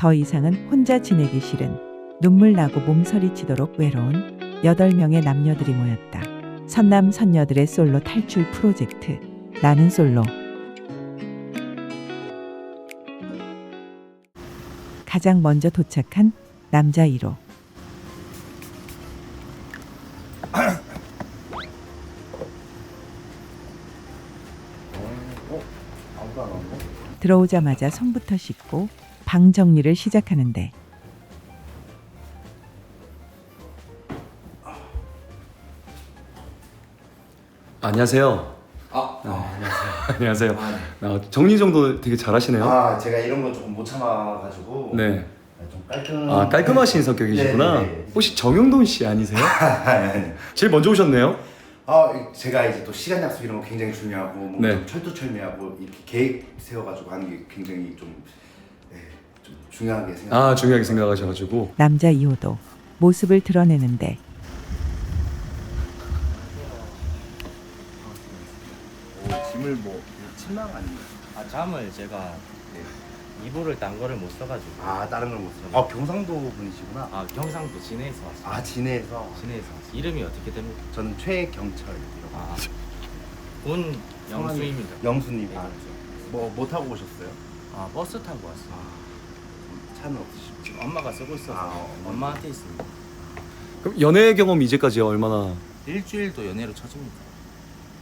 더 이상은 혼자 지내기 싫은 눈물 나고 몸서리치도록 외로운 여덟 명의 남녀들이 모였다. 선남 선녀들의 솔로 탈출 프로젝트 나는 솔로. 가장 먼저 도착한 남자 1호 들어오자마자 손부터 씻고 방 정리를 시작하는데 안녕하세요. 아, 안녕하세요. 아, 정리 정도 되게 잘하시네요. 아 제가 이런 거 조금 못 참아가지고 네. 좀 깔끔 아 깔끔하신 성격이시구나. 네, 네, 네. 혹시 정영돈 씨 아니세요? 아니, 제일 먼저 오셨네요. 아 제가 이제 또 시간 약속 이런 거 굉장히 중요하고 뭔가 네. 좀 철두철미하고 이렇게 계획 세워가지고 하는 게 굉장히 좀, 네, 좀 중요하게 생각. 아 중요하게 생각하셔가지고 남자 2호도 모습을 드러내는데 짐을 뭐 침낭 아닌가요? 아 잠을 제가 이불을 딴 거를 못 써가지고 아 다른 걸 못 써. 아 경상도 분이시구나. 아 경상도 진해에서 왔어요. 아 진해에서. 진해에서 왔어요. 이름이 어떻게 됩니까? 저는 최경철이라고. 아, 군 영수입니다. 영수님. 아, 네. 뭐뭐 타고 오셨어요? 아 버스 타고 왔어요. 아, 차는 없으시고. 지금 엄마가 쓰고 있어서 아, 어. 엄마한테 있습니다. 그럼 연애 경험 이제까지 얼마나? 일주일도 연애로 쳐집니다.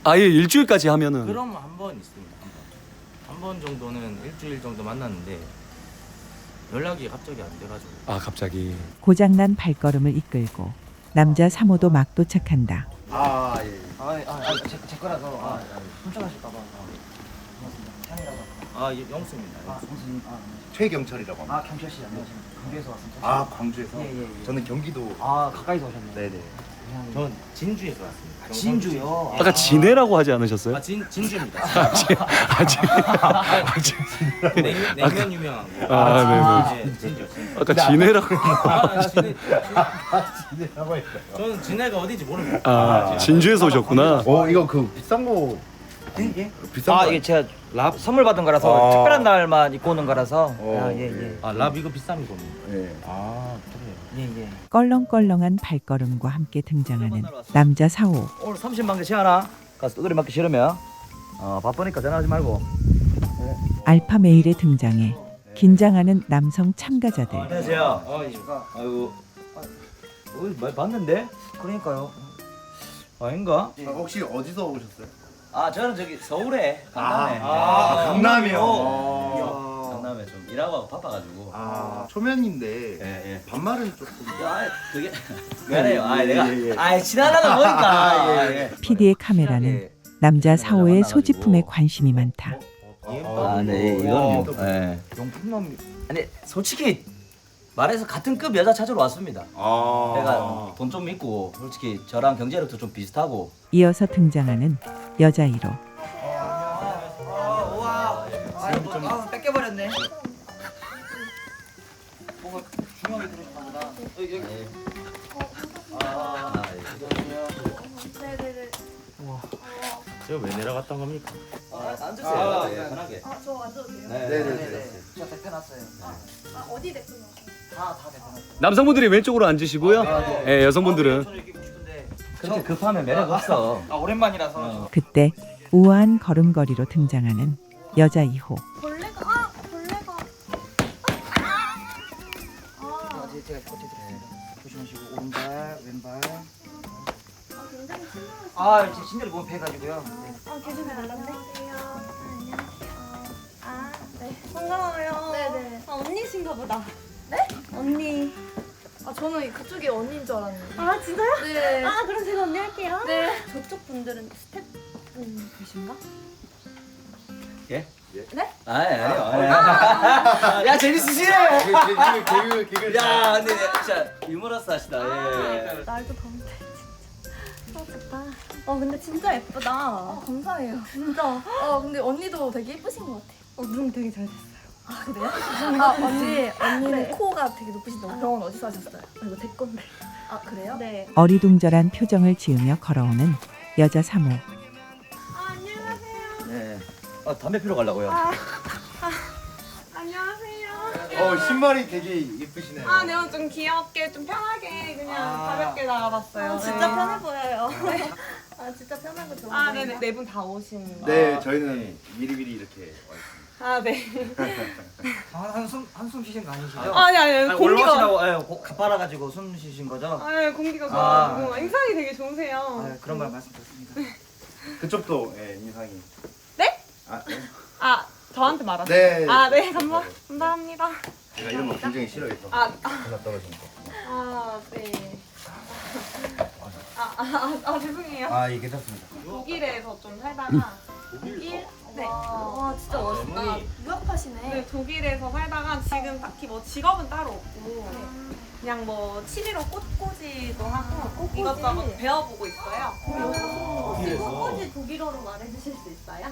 아예 일주일까지 하면은 그럼 한 번 있습니다. 한 번. 한 번 정도는 일주일 정도 만났는데 연락이 갑자기 안 돼가지고 아 갑자기 고장난 발걸음을 이끌고 남자 3호도 막 도착한다. 아 예. 아아제 제 거라서 아 훔쳐가실까봐 향이라고 아 예, 영수입니다. 아 영수. 무슨 아, 최경철이라고 합니다. 아 경철 씨 안녕하십니까 강주에서 왔습니다 아 광주에서. 예, 예, 예. 저는 경기도. 아 가까이서 오셨네요 네네. 그냥 전 진주에서 왔습니다. 아, 진주요 아까 진해라고 하지 않으셨어요? 아 진 진주입니다. 아, 진, 아, 진, 냉면, 냉면 유명한 거. 아, 네, 진주. 진주. 아까 진해라고 아, 진해. 진해라고 했어요. 저는 진해가 어딘지 모릅니다. 아 진주에서 오셨구나. 어 이거 그 비싼 거 이게? 비싼 아거 이게 제가 랍 선물 받은 거라서 아. 특별한 날만 입고 오는 거라서 어, 아, 예, 예. 아, 랍 이거 비싼 겁니다. 예. 아, 그래요. 예, 예. 껄렁껄렁한 발걸음과 함께 등장하는 남자 4호. 오늘 30만 개 시하나? 가서 두드리 맞기 싫으면 어, 바쁘니까 전화하지 말고 알파 메일에 등장해 긴장하는 남성 참가자들. 안녕하세요 아, 예. 아이고 어, 많이 봤는데? 그러니까요 아닌가? 아, 혹시 어디서 오셨어요? 아 저는 저기 서울에 아, 강남에 아, 강남이요. 어. 아. 강남에 좀 일하고 하고 바빠가지고 아 초면인데 예, 예. 반말은 조금. 야, 그게 미안해요. 아, 내가 예, 예. 아, 지나가다 보니까 예, 예. PD의 카메라는 남자 4호의 소지품에 관심이 많다. 아, 네, 이거는 뭐, 예. 용품만 아니, 솔직히 말해서 같은 급 여자 찾으러 왔습니다. 아. 내가 돈 좀 있고 솔직히 저랑 경제력도 좀 비슷하고 이어서 등장하는 여자 1호. 아, 뺏겨버렸네. 뭐가 중요하게 들으셨나 보다. 여기 여기. 아, 네네네. 제가 왜 내려갔던 겁니까? 아, 앉으세요. 예, 편하게. 아, 저 앉아도 돼요? 네, 네, 네, 네, 네. 저 대표놨어요. 아, 어디 대표님? 다, 다 대표놨어요. 남성분들이 왼쪽으로 앉으시고요. 예, 여성분들은 저는 이렇게 입고 싶은데 그렇게 급하면 매력 없어. 아 오랜만이라서. 그때 우아한 걸음걸이로 등장하는 여자 2호. 벌레가, 아! 벌레가. 아, 제가 제가 꽂혀드렸습니다. 조심하시고 오른발, 왼발. 아, 굉장히 친근하시 아 이제 신대를 보면 패가지고요. 네. 아, 계속 달랐네. 안녕하세요. 아, 네. 반가워요. 네네. 아, 언니신가 보다. 네? 언니. 아 저는 그쪽이 언니인 줄 알았는데. 아, 진짜요? 네. 아, 그럼 제가 언니 할게요. 네. 저쪽 분들은 스태프분이신가? 예? 네? 아 아니요. 아니요. 야 재밌으시네. 개그 개그 개그. 야 근데 진짜 유머러스 하시다. 예. 날도 더운데 진짜. 아, 좋다. 어, 근데 진짜 예쁘다. 아 감사해요. 진짜. 아 근데 언니도 되게 예쁘신 것 같아요. 어, 눈 되게 잘 됐어요. 아 그래요? 아 언니 언니는 네. 코가 되게 높으시다고 병원 어디서 하셨어요? 아, 이거 제 건데. 아 그래요? 네. 어리둥절한 표정을 지으며 걸어오는 여자 3호. 아, 안녕하세요. 네. 아 담배 피러 가려고요. 아, 아, 안녕하세요. 어 신발이 되게 예쁘시네요. 아, 네, 오늘 좀 귀엽게, 좀 편하게 그냥 아. 가볍게 나가봤어요. 아, 진짜 네. 편해 보여요. 아, 진짜 편하고 좋아. 아, 네네. 네 분 다 오신 거. 네, 저희는 미리미리 이렇게 와 있습니다. 아, 네. 한숨 한숨 쉬신 거 아니시죠? 아니, 아니, 아니 공기가. 올라가시라고 예, 고- 가빨아 가지고 숨 쉬신 거죠? 아, 네, 공기가 아. 좋아가지고. 인상이 되게 좋으세요. 아, 그런 말 말씀드렸습니다. 그쪽도 예, 인상이. 네? 아, 네. 아, 저한테 말하세요? 네. 아, 네, 감사, 감사합니다. 제가 이런 거 굉장히 싫어해서 아, 하나 떨어진 거. 아, 네. 아, 아, 아, 아, 죄송해요. 아, 예, 괜찮습니다. 독일에서 좀 살다가 독일? 네. 와, 진짜 멋있다. 유학파시네. 네, 독일에서 살다가 지금 딱히 뭐 직업은 따로 없고 그냥 뭐 취미로 꽃꽂이도 하고 꽃꽂이. 이것저것 배워보고 있어요. 꽃꽂이 독일어로 말해주실 수 있어요?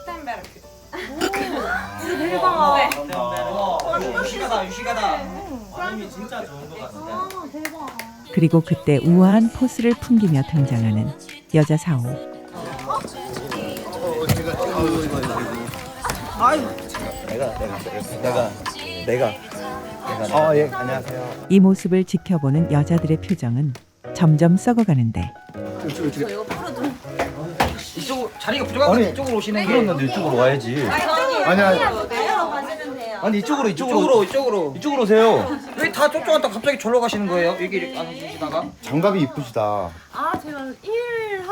히텐베르크. 진짜 대박. 네. 어, 유시가다 유시가다. 발음이 진짜 좋은 것 같은데. 아, 대박. 그리고 그때 우아한 포스를 풍기며 등장하는 여자 사오. 내가 내가 내가 내가 내가. 아, 예, 안녕하세요. 이 모습을 지켜보는 여자들의 표정은 점점 썩어가는데 저 이거 풀어 좀. 이쪽 자리가 부족하면 이쪽으로 오시는 게. 그런데 이쪽으로 와야지. 아니, 아니. 돼요. 아니 이쪽으로 이쪽으로 이쪽으로 이쪽으로 오세요. 왜다 저쪽 갔다 갑자기 절로 가시는 거예요? 여기 안 오시다가? 장갑이 이쁘시다. 아 제가 일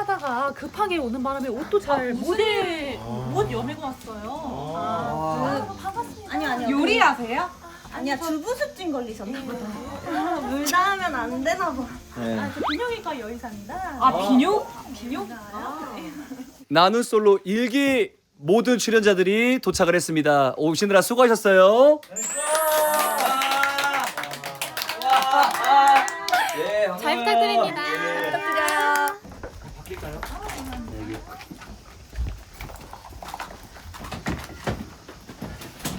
하다가 급하게 오는 바람에 옷도 잘 모델 못 여매고 왔어요. 아. 아니, 아니요. 요리하세요? 아니야, 주부습진 걸리셨나 보다. 물 닿으면 안 되나 봐. 네. 아, 저 비뇨기과 여의사입니다. 아, 비뇨? 비뇨가요? 네. 나는 솔로 일기 모든 출연자들이 도착을 했습니다. 오시느라 수고하셨어요. 부탁드려요.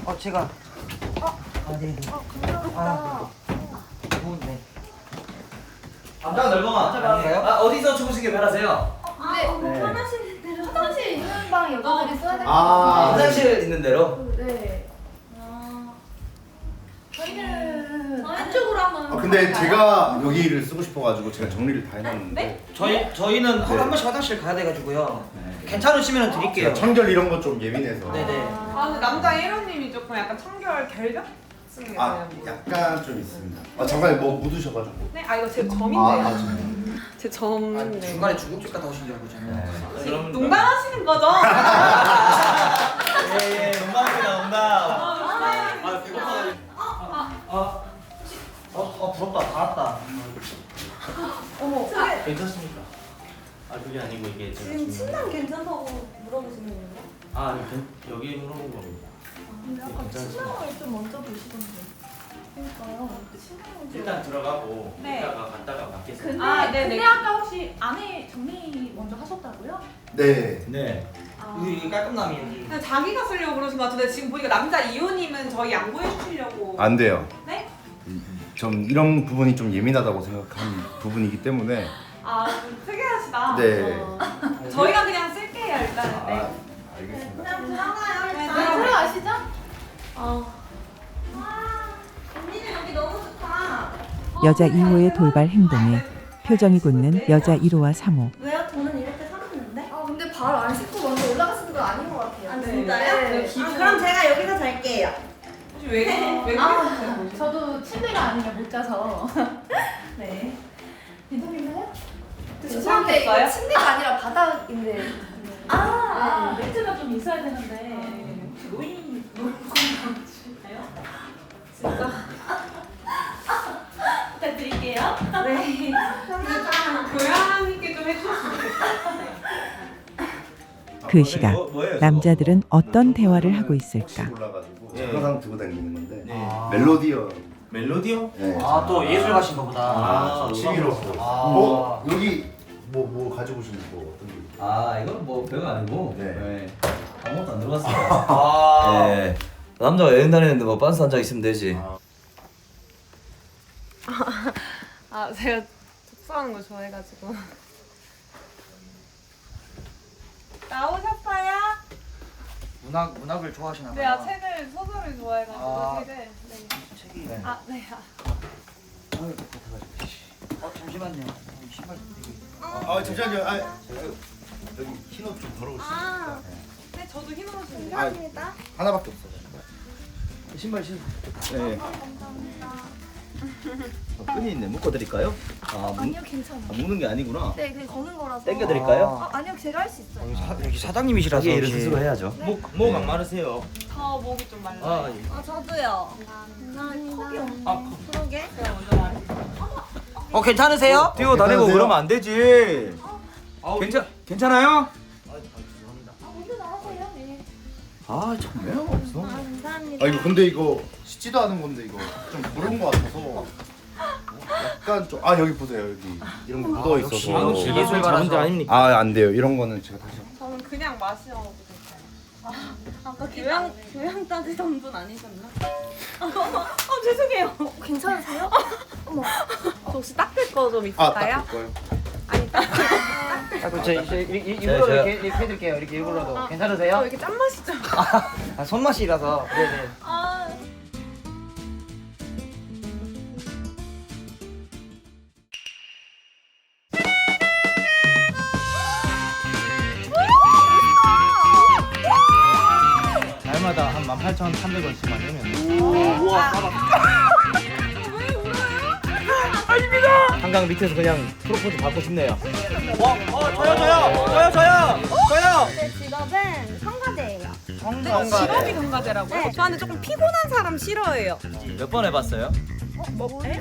어 제가 아 네. 네. 아, 좋은데. 남자 넓어마. 아닌가요? 아 어디서 주무시길 바라세요? 네, 편하신 대로. 화장실 있는 방 여자들이 써야 될 아, 화장실 있는 대로. 근데 제가 여기를 쓰고 싶어가지고 제가 정리를 다 해놨는데 저희 저희는 하루 한 번씩 화장실 가야 돼가지고요. 괜찮으시면 드릴게요. 제가 청결 이런 거 좀 예민해서 네네. 아, 근데 남자 1호님이 조금 약간 청결 있어요. 아 약간 좀 있습니다. 아 잠깐 뭐 묻으셔가지고. 네? 아, 이거 제 점인데요. 아, 아 좀. 제 점. 아, 네. 중간에 중국집 갔다 오신 줄 알고 저는. 농담하시는 거죠? 예 예 농담입니다 농담. 부럽다 다 왔다. 괜찮습니까? 아 그게 아니고 이게 제가 지금 침낭 괜찮다고 물어보시는 거예요? 아 아니 괜- 여기 물어본 겁니다. 괜찮습니다. 침낭을 좀 먼저 보시던데. 그러니까요. 침낭을 일단 들어가고 네. 이따가 갔다가 밖에서 근데, 아, 네네. 근데 아까 혹시 안에 정리 먼저 하셨다고요? 네. 네. 이 깔끔남이 여기. 그냥 자기가 쓰려고 그러신 것 같은데 지금 보니까 남자 2호님은 저희 양보해 주시려고. 안 돼요. 네? 좀 이런 부분이 좀 예민하다고 생각한 부분이기 때문에 아, 좀 특이하시다. 네. 어. 저희가 그냥 쓸게요, 일단은. 네. 아, 알겠습니다. 그냥 들어가요. 네, 일단. 들어가시죠? 어. 언니는 여기 너무 좋다. 여자 2호의 돌발 행동에 표정이 굳는 여자 1호와 3호. 왜요? 저는 이렇게 살았는데? 아 근데 발 안 씻고 먼저 올라가시는 건 아닌 것 같아요. 아, 네. 진짜요? 네, 아. 그럼 제가 여기서 잘게요. 왜, 왜 아, 그러셨어요? 저도 침대가 아니라 못 자서. 네. 괜찮겠어요? 이거 침대가 아니라 바닥인데. 아, 네, 매트가 좀 있어야 되는데. 혹시 노인 노인 건가요? 진짜. 부탁드릴게요. 네. 교양 있게 좀 해주셨으면 좋겠어요. 그 시각 남자들은 어떤 대화를 하고 있을까? 들고 다니는 건데 네. 멜로디요. 멜로디요? 네. 아 또 예술 가신 거보다. 아, 저 취미로. 아. 뭐 여기 뭐 뭐 가지고 오신 뭐 어떤 게? 아 이건 뭐 별거 아니고 네. 아무것도 안 들어갔어요. 아. 네. 남자가 여행 다니는데 뭐 빤스 한 장 있으면 되지. 아, 제가 독서하는 거 좋아해가지고. 나오셨어요? 문학 문학을 좋아하시나 네, 아, 책을 소설을 좋아해가지고 아. 책을. 네. 책이. 아, 네. 아. 어 잠시만요. 신발 좀 되게. 아 잠시만요. 아 여기 흰옷 좀수 아, 네, 저도 흰 옷인데. 감사합니다. 하나밖에 없어. 신발 신. 네. 감사합니다. 끈이 있네. 묶어 드릴까요? 아, 묶, 아니요, 괜찮아요. 아, 묶는 게 아니구나. 네, 그게 거는 거라서. 당겨 드릴까요? 어, 아니요, 제가 할 수 있어요. 여기 사장님이시라서 자기 일을 스스로 해야죠. 목 목 안 마르세요? 저 목이 좀 말라요. 아 예. 아, 저도요. 감사합니다. 턱이 없네. 그러게. 제가 먼저 말해요. 어 괜찮으세요? 뛰어 다니고 그러면 안 되지. 괜찮 괜찮아요? 아, 먼저 나가세요. 네. 아 정말 없어. 아, 감사합니다. 아 이거 근데 이거 씻지도 않은 건데 이거 좀 부러운 거 같아서 약간 좀 아 여기 보세요 여기 이런 거 묻어 있어서 방금 예술 자문제 아닙니까? 아 안 돼요 이런 거는 제가 다시 저는 그냥 마시라고 드릴까요? 아까 교양 교양 따지던 분 아니셨나? 어, 죄송해요. 괜찮으세요? 어머. 저 혹시 닦을 거 좀 아 있을까요? 닦을 거예요 아니, 닦을 아, 그럼 저 이제 이- 일부러 제가- 이렇게 이렇게 해드릴게요. 이렇게 일부러도 거. 괜찮으세요? 저 이렇게 짠맛이죠? 아, 손맛이라서. 네네. 4,300원씩만 내면 우와 아, 왜 울어요? 한강 밑에서 그냥 프로포즈 받고 싶네요. 어, 어 저요 저요 저요 저요 저요 제 직업은 성가대. 직업이 경과제라고요? 네. 저는 조금 피곤한 사람 싫어해요. 몇 번 해봤어요? 어, 뭐? 에?